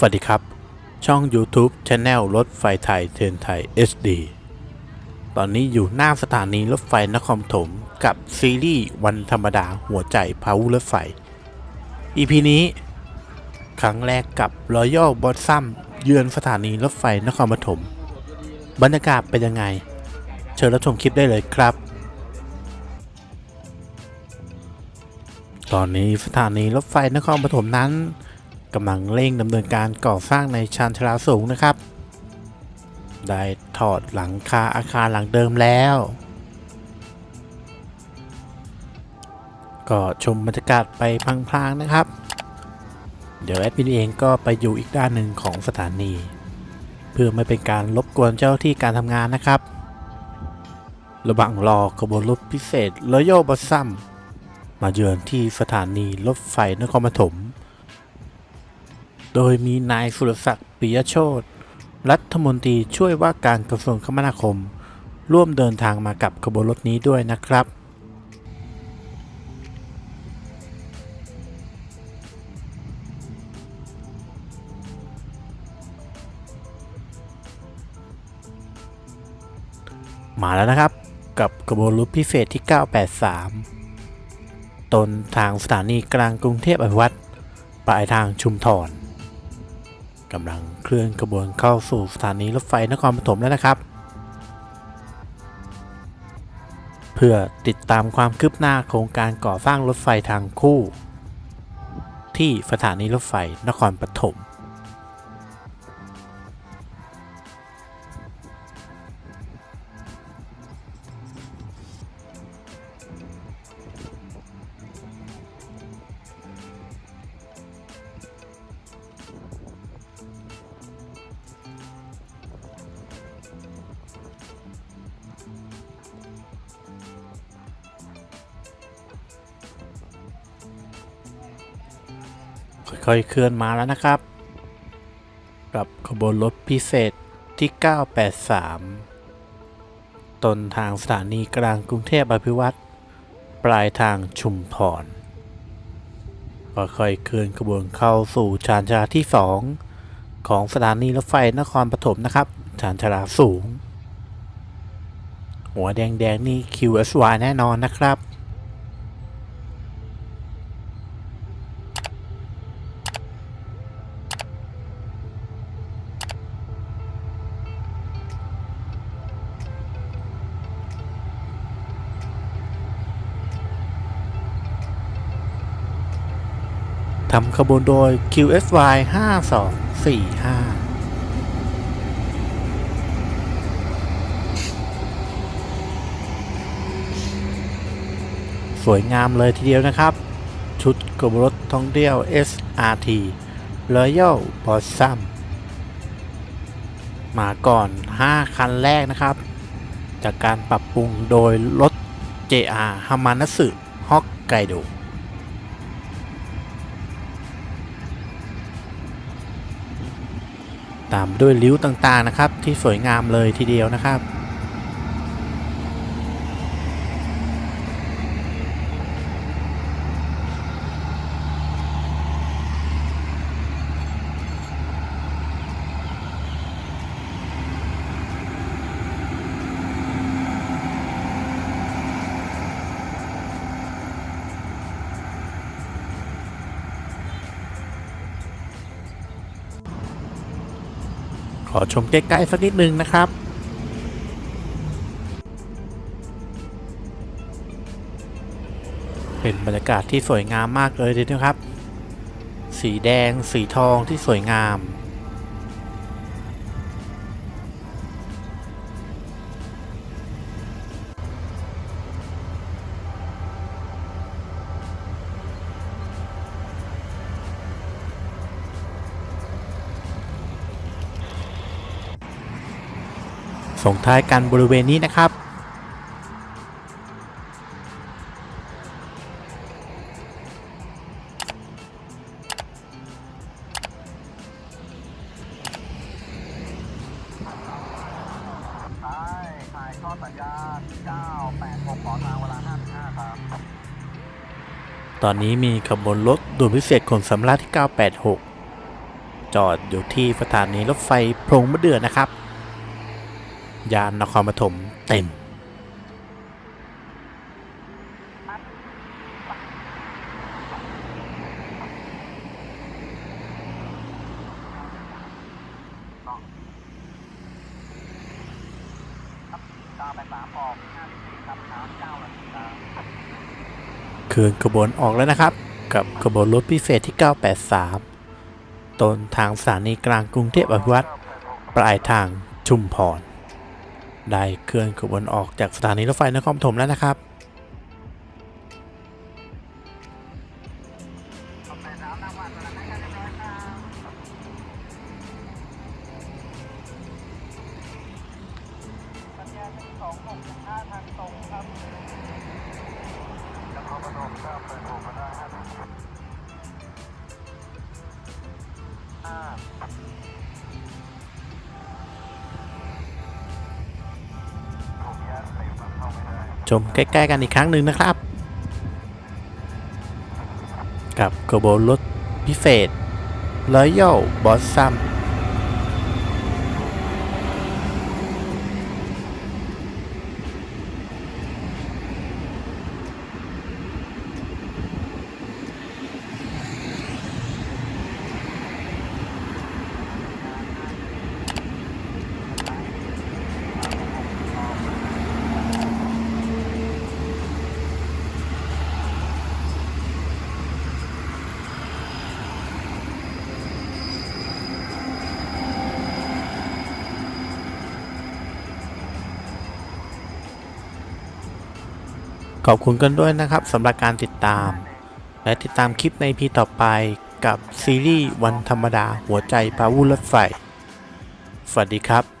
สวัสดีครับ ช่อง YouTube Channel รถไฟไทยเทรนไทย SD ตอนนี้อยู่หน้าสถานีรถไฟนครปฐมกับซีรีส์วันธรรมดาหัวใจพาวุรถไฟ EP นี้ ครั้งแรกกับ Royal b o s s u m เยือนสถานีรถไฟนครปฐมบรรยากาศเป็นยังไง เชิญรับชมคลิปได้เลยครับ ตอนนี้สถานีรถไฟนครปฐมนั้น กำลังเร่งดำเนินการก่อสร้างในชานชลาสูงนะครับ ได้ถอดหลังคาอาคารหลังเดิมแล้ว ก็ชมบรรยากาศไปพลางๆนะครับ เดี๋ยวแอดมินเองก็ไปอยู่อีกด้านหนึ่งของสถานี เพื่อไม่เป็นการรบกวนเจ้าหน้าที่การทำงานนะครับ ระหว่างรอขบวนรถพิเศษ Royal b o s s u m มาเยือนที่สถานีรถไฟนครปฐม โดยมีนายสุรศักดิ์ปิยโชตรัฐมนตรีช่วยว่าการกระทรวงคมนาคม ร่วมเดินทางมากับขบวนรถนี้ด้วยนะครับ มาแล้วนะครับกับขบวนรถพิเศษที่ 983 ตนทางสถานีกลางกรุงเทพอภิวัตรปลายทางชุมทร กำลังเคลื่อนขบวนเข้าสู่สถานีรถไฟนครปฐมแล้วนะครับ เพื่อติดตามความคืบหน้าโครงการก่อสร้างรถไฟทางคู่ ที่สถานีรถไฟนครปฐม ค่อยๆเคลื่อนมาแล้วนะครับ กับขบวนรถพิเศษที่ 983 ต้นทางสถานีกลางกรุงเทพอภิวัตรปลายทางชุมพรค่อยๆเคลื่อนขบวนเข้าสู่ชานชาลาที่ 2 ของสถานีรถไฟนครปฐมนะครับ ชานชาลาสูง หัวแดงๆนี่ QSY แน่นอนนะครับ ทำขบวนโดย QSY 5245สวยงามเลยทีเดียวนะครับ ชุดขบรถท่องเที่ยว SRT Royal b o s s u m มาก่อน 5 คันแรกนะครับ จากการปรับปรุงโดยรถ JR h a m a n a s u Hokkaido ตามด้วยริ้วต่างๆนะครับ ที่สวยงามเลยทีเดียวนะครับ อชมใกล้ๆสักนิดนึงนะครับเป็นบรรยากาศที่สวยงามมากเลยทีเดียวครับ สีแดงสีทองที่สวยงาม ส่งท้ายกันบริเวณนี้นะครับ ถ่ายทอดสัญญาณ986ขอทางเวลา55ครับ ตอนนี้มีขบวนรถด่วนพิเศษขนสำราญที่ 986 จอดอยู่ที่สถานีรถไฟโพรงมะเดื่อนะครับ ยานนครปฐมเต็มเก้าแปดสามอนาทีครับคืนขบวนออกแล้วนะครับ กับขบวนรถพิเศษที่ 983 ต้นทางสถานีกลางกรุงเทพอภิวัตรปลายทางชุมพร ได้เคลื่อนขบวนออกจากสถานีรถไฟนครปฐมแล้วนะครับองหกห้า ชมใกล้ๆกันอีกครั้งหนึ่งนะครับ กับขบวนรถพิเศษรอยัลบอสซัม ขอบคุณกันด้วยนะครับสำหรับการติดตาม และติดตามคลิปในพีต่อไปกับซีรีส์วันธรรมดาหัวใจพาวุรถไฟ สวัสดีครับ